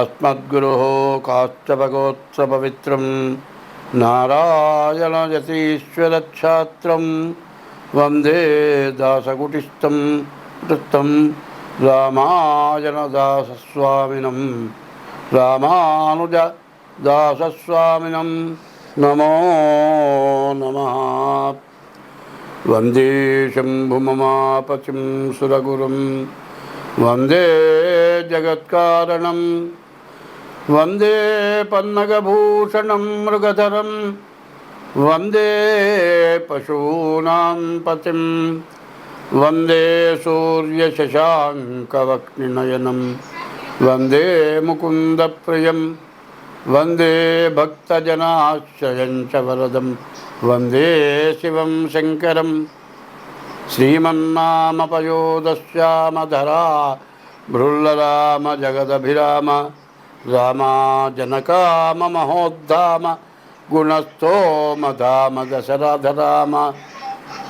अस्मद्गुरुः काष्ठभगोत्सपवित्रं नारायणयतीश्वरच्छात्रं वन्दे दासकुटिस्थं कृतं रामायणदासस्वामिनं रामानुजदासस्वामिनं नमो नमः वन्दे शम्भुममापतिं सुरगुरुं వందే జగత్కారణం వందే పన్నగభూషణం మృగధరం వందే పశూనాం పతిం వందే సూర్యశశాంకవక్నినయనం వందే ముకుందప్రియం వందే భక్తజనాశ్రయం చ వరదం వందే శివం శంకరం. श्रीमन्नामपयोदश्यामधरा भृल्लराम जगदभिराम रामा जनकाम महोद्धाम गुणस्थोमधाम दशरथराम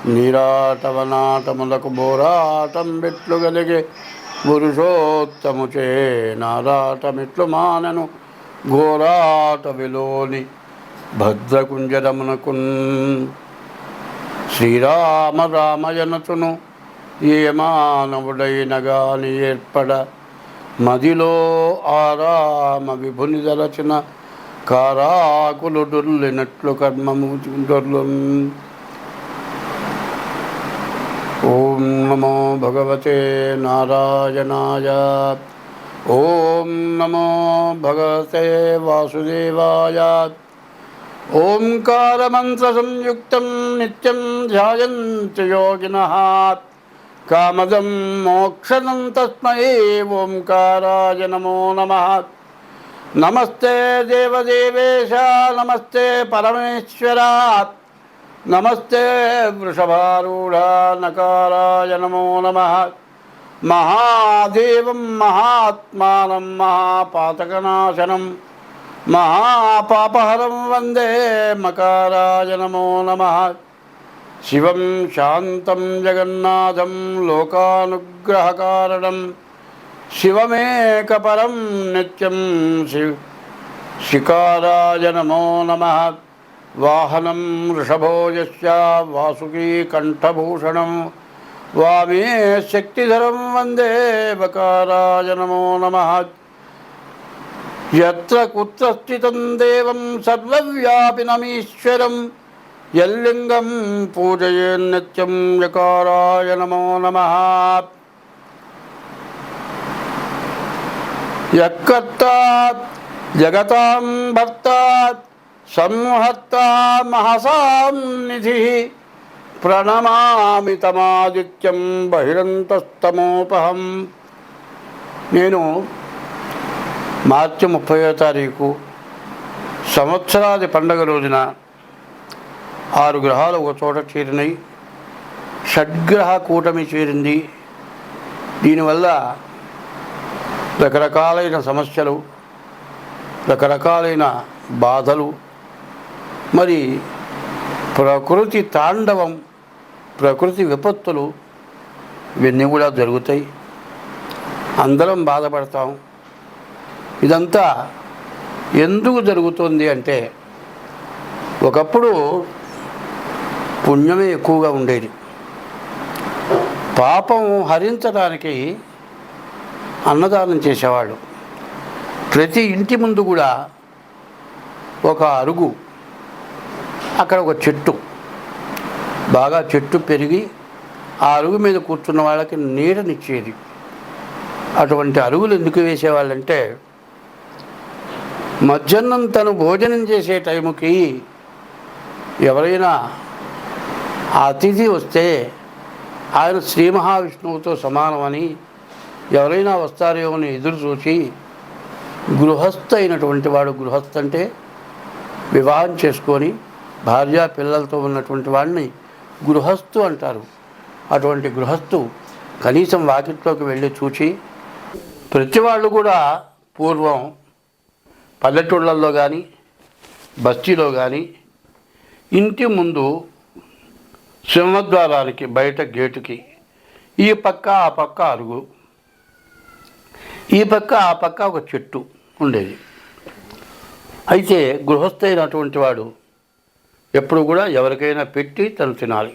నీరాటవనాటములకు బోరాటం బిట్లు గలిగే పురుషోత్తముచే నారాటమిట్లు మానను ఘోరాట విలోని భద్రకుంజరమునకున్ శ్రీరామ రామయనతును ఏ మానవుడైనగాని ఏర్పడ మదిలో ఆరామ విభుని దలచిన కారాకులు డొల్లినట్లు కర్మము డొల్లు ఓం నమో భగవతే నారాయణాయ. ఓం నమో భగవతే వాసుదేవాయ. ఓంకారమంత్రసంయుక్తం నిత్యం ధ్యాయంతి యోగిన. కామదం మోక్షదం తస్మై ఓంకారాయ నమో నమ. నమస్తే దేవదేవేశ నమస్తే పరమేశ్వరా నమస్తే వృషభారూఢ నకారాయ నమో నమ. మహాదేవం మహాత్మానం మహాపాతకనాశనం. మహాపాపహరం వందే మకారాయ నమో నమః. శివం శాంతం జగన్నాథం లోకానుగ్రహకారణం. శివమేకపరం నిత్యం శివ శికారాయ నమో నమః. వాహనం వృషభో యస్య వాసుకీ కంఠభూషణం. వామే శక్తిధరం వందే బకారాయ నమో. ఎత్ర కుత్ర స్థితం దేవం సర్వవ్యాపినమీశ్వరం. యల్లింగం పూజయేన్నిత్యం యకారాయ నమో నమ. యక్కర్తా జగతాం భర్తా సంహర్త మహసాం నిధి. ప్రణమామి తమాదిత్యం బహిరంతస్తమోపహం. నేను మార్చి ముప్పయో తారీఖు సంవత్సరాది పండగ రోజున ఆరు గ్రహాలు ఒక చోట చేరినాయి. షడ్గ్రహ కూటమి చేరింది. దీనివల్ల రకరకాలైన సమస్యలు రకరకాలైన బాధలు మరి ప్రకృతి తాండవం ప్రకృతి విపత్తులు ఇవన్నీ కూడా జరుగుతాయి. అందరం బాధపడతాం. ఇదంతా ఎందుకు జరుగుతుంది అంటే ఒకప్పుడు పుణ్యమే ఎక్కువగా ఉండేది. పాపం హరించడానికి అన్నదానం చేసేవాళ్ళు. ప్రతి ఇంటి ముందు కూడా ఒక అరుగు అక్కడ ఒక చెట్టు. బాగా చెట్టు పెరిగి ఆ అరుగు మీద కూర్చున్న వాళ్ళకి నీడనిచ్చేది. అటువంటి అరుగులు ఎందుకు వేసేవాళ్ళంటే మధ్యాహ్నం తను భోజనం చేసే టైంకి ఎవరైనా అతిథి వస్తే ఆయన శ్రీ మహావిష్ణువుతో సమానమని ఎవరైనా వస్తారేమో అని ఎదురు చూసి గృహస్థ అయినటువంటి వాడు గృహస్థ అంటే వివాహం చేసుకొని భార్య పిల్లలతో ఉన్నటువంటి వాడిని గృహస్థు అంటారు. అటువంటి గృహస్థు కనీసం వాకిట్లోకి వెళ్ళి చూచి ప్రతి వాళ్ళు కూడా పూర్వం పల్లెటూళ్ళల్లో కానీ బస్తీలో కానీ ఇంటి ముందు సింహద్వారానికి బయట గేటుకి ఈ పక్క ఆ పక్క అరుగు. ఈ పక్క ఆ పక్క ఒక చెట్టు ఉండేది. అయితే గృహస్థైనటువంటి వాడు ఎప్పుడు కూడా ఎవరికైనా పెట్టి తను తినాలి.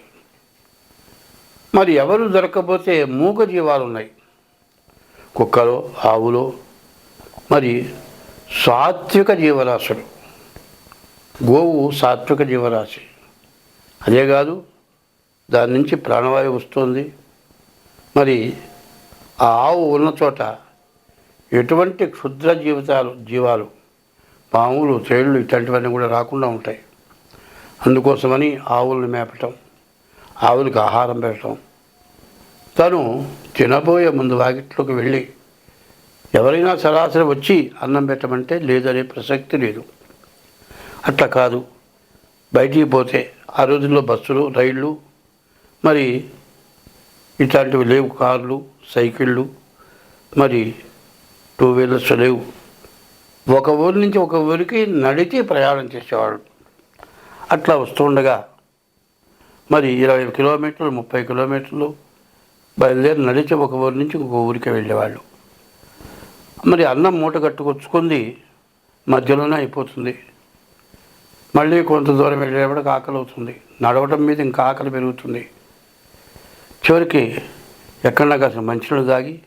మరి ఎవరు దొరకకపోతే మూగ జీవాలు ఉన్నాయి కుక్కలో ఆవులో మరి సాత్విక జీవరాశులు. గోవు సాత్విక జీవరాశి. అదే కాదు దాని నుంచి ప్రాణవాయువు వస్తుంది. మరి ఆ ఆవు ఉన్న చోట ఎటువంటి క్షుద్ర జీవితాలు జీవాలు పాములు తేళ్ళు ఇట్లాంటివన్నీ కూడా రాకుండా ఉంటాయి. అందుకోసమని ఆవుల్ని మేపటం ఆవులకు ఆహారం పెట్టడం తను తినబోయే ముందు వాకిట్లోకి వెళ్ళి ఎవరైనా సరాసరి వచ్చి అన్నం పెట్టమంటే లేదనే ప్రసక్తి లేదు. అట్లా కాదు. బయటికి పోతే ఆ రోజుల్లో బస్సులు రైళ్ళు మరి ఇట్లాంటివి లేవు. కార్లు సైకిళ్ళు మరి టూ వీలర్స్ లేవు. ఒక ఊరి నుంచి ఒక ఊరికి నడిచి ప్రయాణం చేసేవాళ్ళు. అట్లా వస్తుండగా మరి ఇరవై కిలోమీటర్లు ముప్పై కిలోమీటర్లు బయలుదేరి నడిచి ఒక ఊరి నుంచి ఒక ఊరికి వెళ్ళేవాళ్ళు. మరి అన్నం మూట కట్టుకొచ్చుకుంది మధ్యలోనే అయిపోతుంది. మళ్ళీ కొంత దూరం వెళ్ళేప్పటికి ఆకలి అవుతుంది. నడవటం మీద ఇంకా ఆకలి పెరుగుతుంది. చివరికి ఎక్కడన్నా కాసిన మంచినీళ్ళు తాగి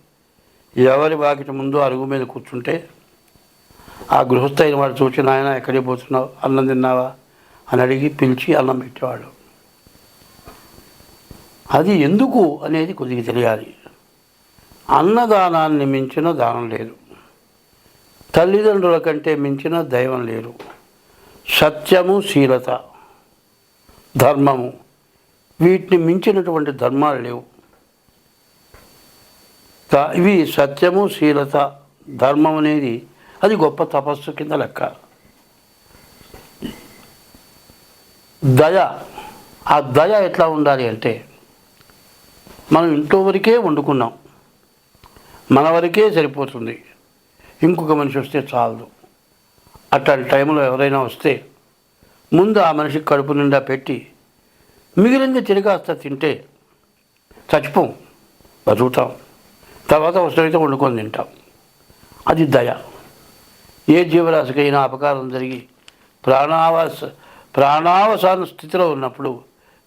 ఎవరి వాకిట ముందు అరుగు మీద కూర్చుంటే ఆ గృహస్థ అయిన వాడు చూసి నాయన ఎక్కడికి పోతున్నావు? అన్నం తిన్నావా? అని అడిగి పిలిచి అన్నం పెట్టేవాడు. అది ఎందుకు అనేది కొద్దిగా తెలియాలి. అన్నదానాన్ని మించిన దానం లేదు. తల్లిదండ్రుల కంటే మించిన దైవం లేరు. సత్యము శీలత ధర్మము. వీటిని మించినటువంటి ధర్మాలు లేవు. ఇవి సత్యము శీలత ధర్మం అనేది అది గొప్ప తపస్సు కింద లెక్క. దయ ఆ దయ ఎట్లా ఉండాలి అంటే మనం ఇంట్లో వరకే వండుకున్నాం. మన వరకే సరిపోతుంది. ఇంకొక మనిషి వస్తే చాలదు. అట్లాంటి టైంలో ఎవరైనా వస్తే ముందు ఆ మనిషికి కడుపు నిండా పెట్టి మిగిలింది తిరిగాస్త తింటే చచ్చిపోం బతుకుతాం. తర్వాత అవసరమైతే వండుకొని తింటాం. అది దయ. ఏ జీవరాశికైనా అపకారం జరిగి ప్రాణావాస ప్రాణావసాన స్థితిలో ఉన్నప్పుడు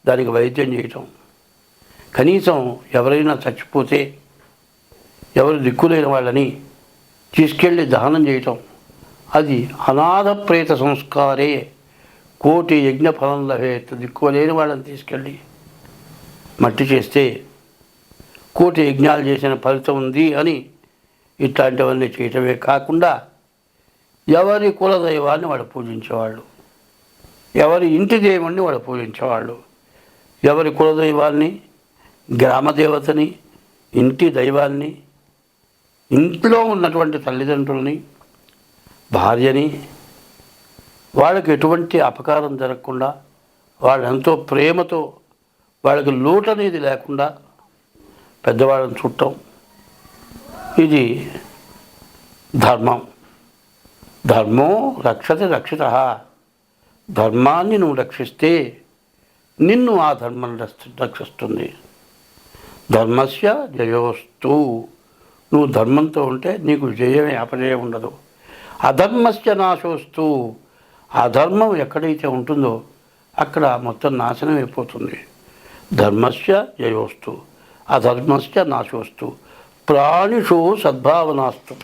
దానికి వైద్యం చేయటం. కనీసం ఎవరైనా చచ్చిపోతే ఎవరు దిక్కులేని వాళ్ళని తీసుకెళ్ళి దహనం చేయటం. అది అనాథ ప్రేత సంస్కారే. కోటి యజ్ఞ ఫలం లభేత్. దిక్కులేని వాళ్ళని తీసుకెళ్ళి మట్టి చేస్తే కోటి యజ్ఞాలు చేసిన ఫలితం ఉంది అని ఇట్లాంటివన్నీ చేయటమే కాకుండా ఎవరి కులదైవాన్ని వాడు పూజించేవాళ్ళు. ఎవరి ఇంటి దేవుణ్ణి వాడు పూజించేవాళ్ళు. ఎవరి కులదైవాన్ని గ్రామదేవతని ఇంటి దైవాన్ని ఇంట్లో ఉన్నటువంటి తల్లిదండ్రులని భార్యని వాళ్ళకి ఎటువంటి అపకారం జరగకుండా వాళ్ళు ఎంతో ప్రేమతో వాళ్ళకి లోటు అనేది లేకుండా పెద్దవాళ్ళని చుట్టం ఇది ధర్మం. ధర్మం రక్షత రక్షిత. ధర్మాన్ని నువ్వు రక్షిస్తే నిన్ను ఆ ధర్మం రక్షిస్తుంది. ధర్మస్య జయోస్తు. నువ్వు ధర్మంతో ఉంటే నీకు జయమే అపజయం ఉండదు. అధర్మస్య నాశోస్తు. అధర్మం ఎక్కడైతే ఉంటుందో అక్కడ మొత్తం నాశనం అయిపోతుంది. ధర్మస్య జయోస్తు అధర్మస్య నాశోస్తు. ప్రాణిషు సద్భావనాస్తు.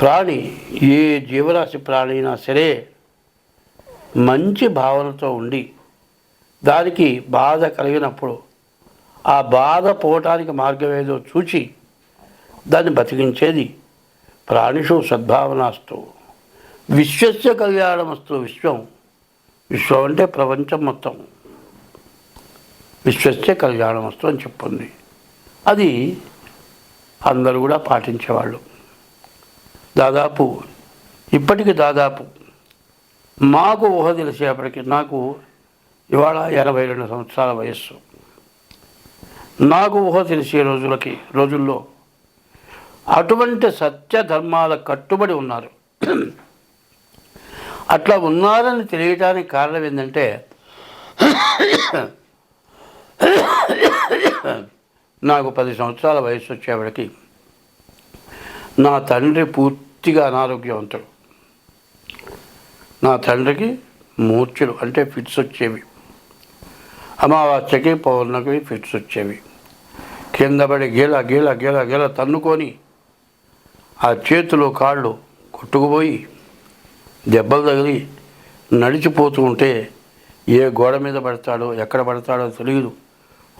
ప్రాణి ఏ జీవరాశి ప్రాణి అయినా సరే మంచి భావనతో ఉండి దానికి బాధ కలిగినప్పుడు ఆ బాధ పోవటానికి మార్గం ఏదో చూచి దాన్ని బతికించేది ప్రాణిషు సద్భావనాస్తు. విశ్వస్య కళ్యాణమస్తు విశ్వం. విశ్వం అంటే ప్రపంచం మొత్తం. విశ్వస్య కళ్యాణమస్తు అని చెప్పింది. అది అందరూ కూడా పాటించేవాళ్ళు. దాదాపు ఇప్పటికి దాదాపు మాకు ఊహ తెలిసేపటికి నాకు ఇవాళ ఎనభై రెండు సంవత్సరాల వయస్సు. నాకు ఊహ తెలిసే రోజులకి రోజుల్లో అటువంటి సత్య ధర్మాల కట్టుబడి ఉన్నారు. అట్లా ఉన్నారని తెలియటానికి కారణం ఏంటంటే నాకు పది సంవత్సరాల వయసు వచ్చేవాడికి నా తండ్రి పూర్తిగా అనారోగ్యవంతుడు. నా తండ్రికి మూర్ఛలు అంటే ఫిట్స్ వచ్చేవి. అమావాస్యకి పౌర్ణమికి ఫిట్స్ వచ్చేవి. కింద పడి గీల గీల గీల గీల తన్నుకొని ఆ చేతులు కాళ్ళు కొట్టుకుపోయి దెబ్బలు తగిలి నడిచిపోతూ ఉంటే ఏ గోడ మీద పడతాడో ఎక్కడ పడతాడో తెలియదు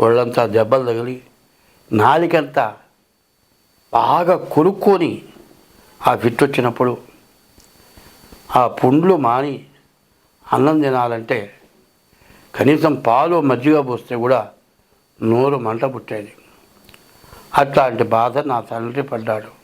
ఒళ్ళంతా దెబ్బలు తగిలి నాలికంతా బాగా కొనుక్కొని ఆ ఫిట్ వచ్చినప్పుడు ఆ పుండ్లు మాని అన్నం తినాలంటే కనీసం పాలు మజ్జిగ పోస్తే కూడా నోరు మంట పుట్టేది. అట్లాంటి బాధ నా తండ్రి పడ్డాడు.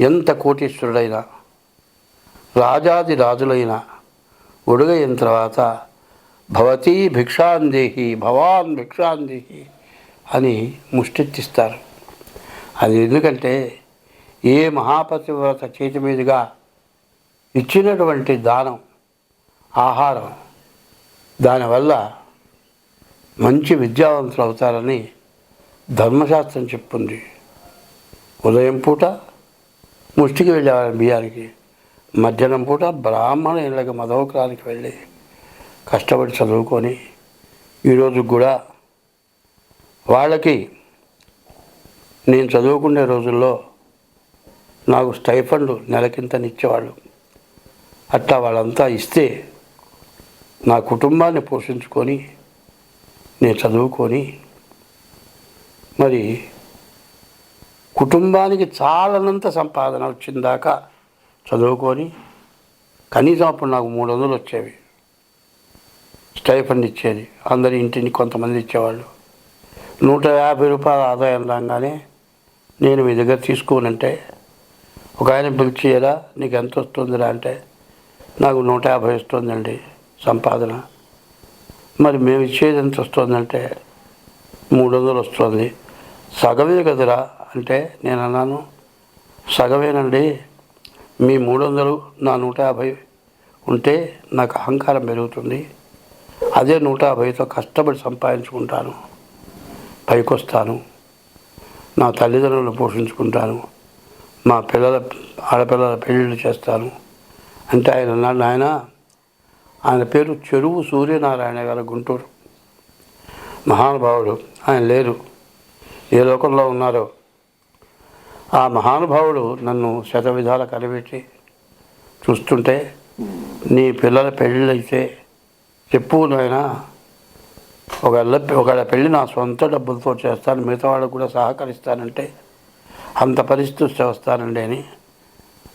ఎంత కోటీశ్వరుడైనా రాజాది రాజులైన ఒడుగైన తర్వాత భవతీ భిక్షాందేహి భవాన్ భిక్షాందేహి అని ముష్టెత్తిస్తారు అది ఎందుకంటే ఏ మహాపతివ్రత చేతి మీదుగా ఇచ్చినటువంటి దానం ఆహారం దానివల్ల మంచి విద్యావంతులు అవుతారని ధర్మశాస్త్రం చెప్తుంది. ఉదయం పూట ముష్టికి వెళ్ళేవారు బియ్యానికి. మధ్యాహ్నం పూట బ్రాహ్మణ ఇళ్ళకి మదవకరానికి వెళ్ళి కష్టపడి చదువుకొని ఈరోజు కూడా వాళ్ళకి నేను చదువుకునే రోజుల్లో నాకు స్టైఫండ్ నెలకింతనిచ్చేవాళ్ళు అట్లా వాళ్ళంతా ఇస్తే నా కుటుంబాన్ని పోషించుకొని నేను చదువుకొని మరి కుటుంబానికి చాలనంత సంపాదన వచ్చిందాకా చదువుకొని కనీసం అప్పుడు నాకు మూడు వందలు వచ్చేవి. స్టైఫండ్ ఇచ్చేది. అందరి ఇంటిని కొంతమంది ఇచ్చేవాళ్ళు. నూట యాభై రూపాయల ఆదాయం రాగానే నేను మీ దగ్గర తీసుకోనంటే ఒక ఆయన పిలిచేయరా నీకు ఎంత వస్తుందిరా? అంటే నాకు నూట యాభై వస్తుందండి సంపాదన. మరి మేము ఇచ్చేది ఎంత వస్తుందంటే మూడు వందలు వస్తుంది. సగమే కదరా అంటే నేను అన్నాను సగమేనండి. మీ మూడు వందలు నా నూట యాభై ఉంటే నాకు అహంకారం పెరుగుతుంది. అదే నూట యాభైతో కష్టపడి సంపాదించుకుంటాను. పైకొస్తాను. నా తల్లిదండ్రులను పోషించుకుంటాను. మా పిల్లల ఆడపిల్లల పెళ్ళిళ్ళు చేస్తాను. అంటే ఆయన అన్నాడు ఆయన ఆయన పేరు చెరువు సూర్యనారాయణ గారు గుంటూరు. మహానుభావుడు. ఆయన లేరు. ఏ లోకంలో ఉన్నారో ఆ మహానుభావుడు నన్ను శత విధాలు కనిపెట్టి చూస్తుంటే నీ పిల్లల పెళ్ళిళ్ళైతే చెప్పు నాయన ఒకళ్ళ ఒకళ్ళ పెళ్ళి నా సొంత డబ్బులతో చేస్తాను మిగతా వాళ్ళకు కూడా సహకరిస్తానంటే అంత పరిస్థితి చేస్తానండి అని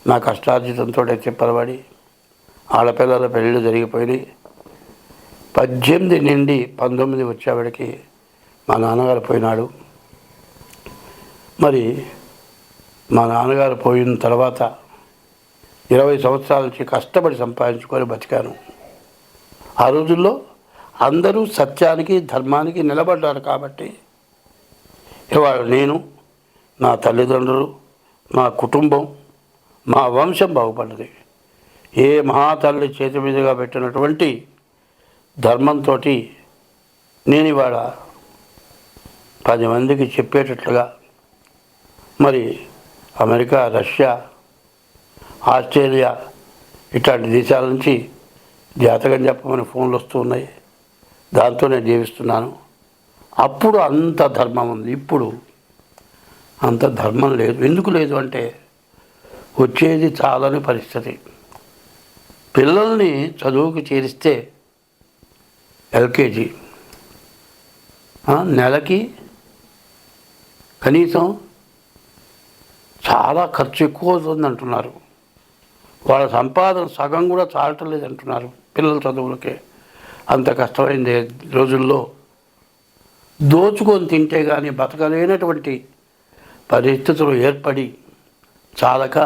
నా కష్టార్జితంతో చెప్పలబడి ఆడపిల్లల పెళ్ళిళ్ళు జరిగిపోయినాయి. పద్దెనిమిది నుండి పంతొమ్మిది వచ్చేవాడికి మా నాన్నగారు పోయినాడు. మరి మా నాన్నగారు పోయిన తర్వాత ఇరవై సంవత్సరాల నుంచి కష్టపడి సంపాదించుకొని బతికాను. ఆ రోజుల్లో అందరూ సత్యానికి ధర్మానికి నిలబడ్డారు కాబట్టి ఇవాళ నేను నా తల్లిదండ్రులు మా కుటుంబం మా వంశం బాగుపడ్డది. ఏ మహాతల్లి చేతి మీదుగా పెట్టినటువంటి ధర్మంతో నేను ఇవాళ పది మందికి చెప్పేటట్లుగా మరి అమెరికా రష్యా ఆస్ట్రేలియా ఇట్లాంటి దేశాల నుంచి జాతకం చెప్పమని ఫోన్లు వస్తూ ఉన్నాయి. దాంతో నేను జీవిస్తున్నాను. అప్పుడు అంత ధర్మం ఉంది. ఇప్పుడు అంత ధర్మం లేదు. ఎందుకు లేదు అంటే వచ్చేది చాలని పరిస్థితి. పిల్లల్ని చదువుకు చేరిస్తే ఎల్కేజీ నెలకి కనీసం చాలా ఖర్చు ఎక్కువ అవుతుంది అంటున్నారు. వాళ్ళ సంపాదన సగం కూడా చాలటం లేదంటున్నారు పిల్లల చదువులకే. అంత కష్టమైంది రోజుల్లో. దోచుకొని తింటే కానీ బతకలేనటువంటి పరిస్థితులు ఏర్పడి చాలక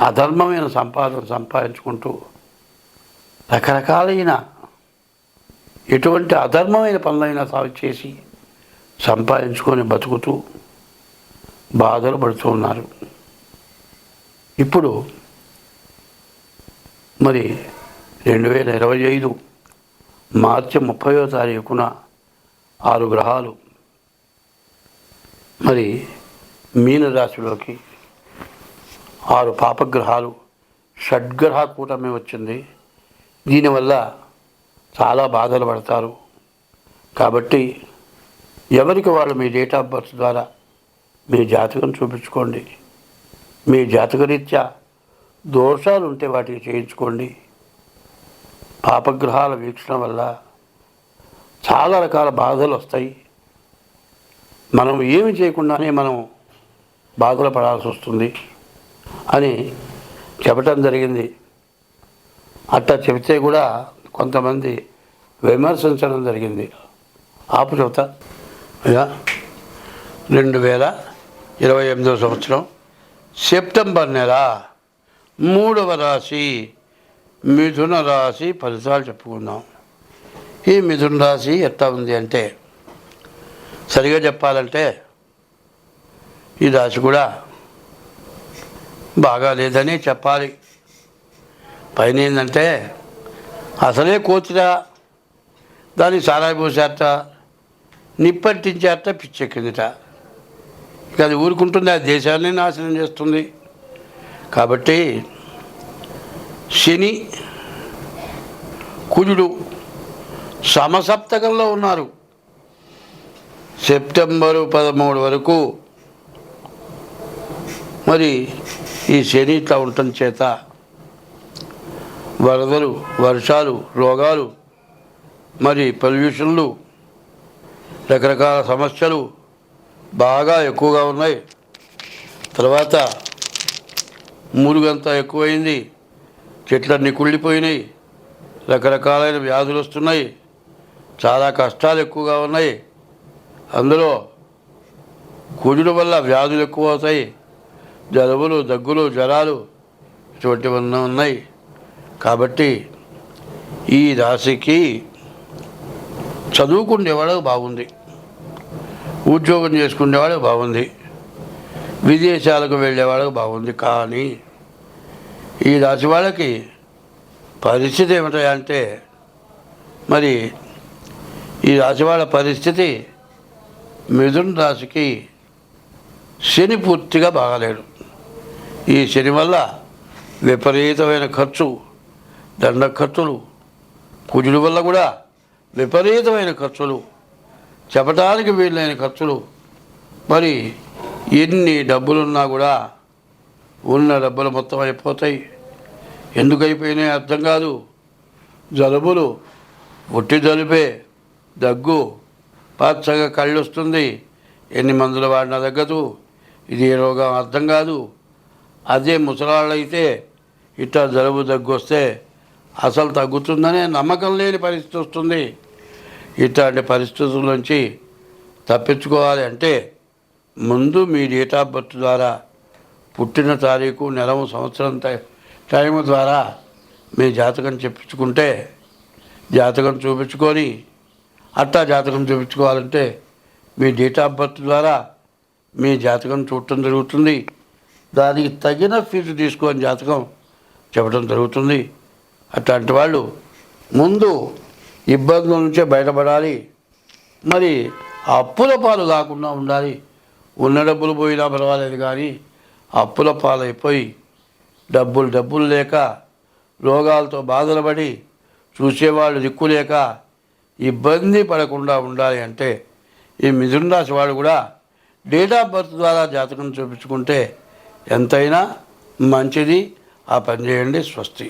అధర్మమైన సంపాదన సంపాదించుకుంటూ రకరకాలైన ఎటువంటి అధర్మమైన పనులైనా సాగు చేసి సంపాదించుకొని బతుకుతూ బాధలు పడుతూ ఉన్నారు. ఇప్పుడు మరి రెండు వేల ఇరవై ఐదు మార్చి ముప్పయో తారీఖున ఆరు గ్రహాలు మరి మీనరాశిలోకి ఆరు పాపగ్రహాలు షడ్గ్రహ కూటమి వచ్చింది. దీనివల్ల చాలా బాధలు పడతారు. కాబట్టి ఎవరికి వాళ్ళు మీ డేట్ ఆఫ్ బర్త్ ద్వారా మీ జాతకం చూపించుకోండి. మీ జాతకరీత్యా దోషాలు ఉంటే వాటికి చేయించుకోండి. పాపగ్రహాల వీక్షణ వల్ల చాలా రకాల బాధలు వస్తాయి మనం ఏమి చేయకుండానే మనం బాధలు పడాల్సి వస్తుంది అని చెప్పటం జరిగింది. అట్లా చెబితే కూడా కొంతమంది విమర్శించడం జరిగింది. ఆపు చెబుతా. రెండు వేల ఇరవై ఎనిమిదవ సంవత్సరం సెప్టెంబర్ నెల మూడవ రాశి మిథున రాశి ఫలితాలు చెప్పుకుందాం. ఈ మిథున రాశి ఎట్లా ఉంది అంటే సరిగా చెప్పాలంటే ఈ రాశి కూడా బాగా లేదని చెప్పాలి. పైన ఏంటంటే అసలే కోతిరా దాన్ని సారాయి పోసేట నిప్పట్టించేట పిచ్చెక్కిందిట. అది ఊరుకుంటుంది ఆ దేశాన్ని నాశనం చేస్తుంది. కాబట్టి శని కుజుడు సమసప్తకంలో ఉన్నారు. సెప్టెంబరు పదమూడు వరకు మరి ఈ శని ఇట్లా ఉండటం చేత వరదలు వర్షాలు రోగాలు మరి పొల్యూషన్లు రకరకాల సమస్యలు బాగా ఎక్కువగా ఉన్నాయి. తర్వాత మురుగంతా ఎక్కువైంది. చెట్లన్నీ కుళ్ళిపోయినాయి. రకరకాలైన వ్యాధులు వస్తున్నాయి. చాలా కష్టాలు ఎక్కువగా ఉన్నాయి. అందులో కుజుడు వల్ల వ్యాధులు ఎక్కువ అవుతాయి జలుబులు దగ్గులు జ్వరాలు ఇటువంటివన్నీ ఉన్నాయి. కాబట్టి ఈ రాశికి చదువుకునేవాడు బాగుంది. ఉద్యోగం చేసుకునేవాడు బాగుంది. విదేశాలకు వెళ్ళేవాళ్ళకి బాగుంది. కానీ ఈ రాశి వాళ్ళకి పరిస్థితి ఏమిటంటే మరి ఈ రాశి వాళ్ళ పరిస్థితి మిథున రాశికి శని పూర్తిగా బాగాలేడు. ఈ శని వల్ల విపరీతమైన ఖర్చు దండ ఖర్చులు కుజుడి వల్ల కూడా విపరీతమైన ఖర్చులు చెప్పడానికి వీలైన ఖర్చులు. మరి ఎన్ని డబ్బులున్నా కూడా ఉన్న డబ్బులు మొత్తం అయిపోతాయి. ఎందుకు అయిపోయినాయి అర్థం కాదు. జలుబులు ఒట్టి జలుబే దగ్గు పచ్చగా కళ్ళు వస్తుంది ఎన్ని మందులు వాడినా తగ్గదు. ఇది ఏ రోగం అర్థం కాదు. అదే ముసలాళ్ళైతే అయితే ఇట్లా జలుబు దగ్గు వస్తే అసలు తగ్గుతుందనే నమ్మకం లేని పరిస్థితి వస్తుంది. ఇట్లాంటి పరిస్థితుల నుంచి తప్పించుకోవాలి అంటే ముందు మీ డేట్ ఆఫ్ బర్త్ ద్వారా పుట్టిన తారీఖు నెలము సంవత్సరం టై- టైం ద్వారా మీ జాతకం చెప్పించుకుంటే జాతకం చూపించుకొని అట్టా జాతకం చూపించుకోవాలంటే మీ డేట్ ఆఫ్ బర్త్ ద్వారా మీ జాతకం చూడటం జరుగుతుంది. దానికి తగిన ఫీజు తీసుకొని జాతకం చెప్పడం జరుగుతుంది. అట్లాంటి వాళ్ళు ముందు ఇబ్బందుల నుంచే బయటపడాలి. మరి అప్పుల పాలు కాకుండా ఉండాలి. ఉన్న డబ్బులు పోయినా పర్వాలేదు కానీ అప్పుల పాలైపోయి డబ్బులు డబ్బులు లేక రోగాలతో బాధలు పడి చూసేవాళ్ళు దిక్కు లేక ఇబ్బంది పడకుండా ఉండాలి అంటే ఈ మిథున రాశి వాడు కూడా డేట్ ఆఫ్ బర్త్ ద్వారా జాతకం చూపించుకుంటే ఎంతైనా మంచిది. ఆ పని చేయండి స్వస్తి.